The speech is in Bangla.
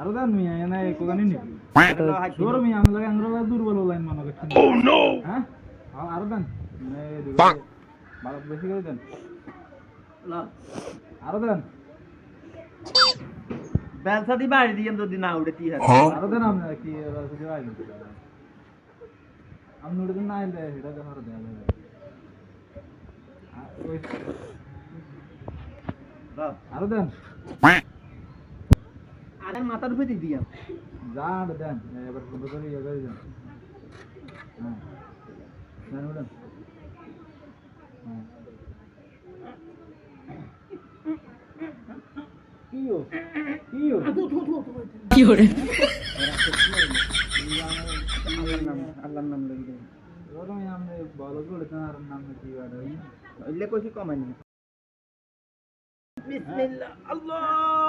আরও দেন মিয়া এনে কোগানি নি জোর মিয়া আমি লাগে আঙ্গুর লাগে দুর্বল লাইন মনে করছি ও নো হ্যাঁ? আরও দেন। নে ভালো বেশি করে দেন। আরও দেন। ব্যবসাটি বাড়ি দিয়ে যদি না উঠে কি হবে আরও দেন আপনি কি রাজনীতি আইন আপনি উঠে না এটা দেন আরও দেন আরও দেন। আর মাথার উপরে দিয়ে দিয়া যান দেন এবার সুন্দর করে ইয়ে করে দেন হ্যাঁ দেন উঠেন হ্যাঁ কিও কিও আল্লাহর নাম লই দেন ওরকম আমি বলো করে তার নাম কি বাড়ে এলে কইছি কমাইনি বিসমিল্লাহ আল্লাহ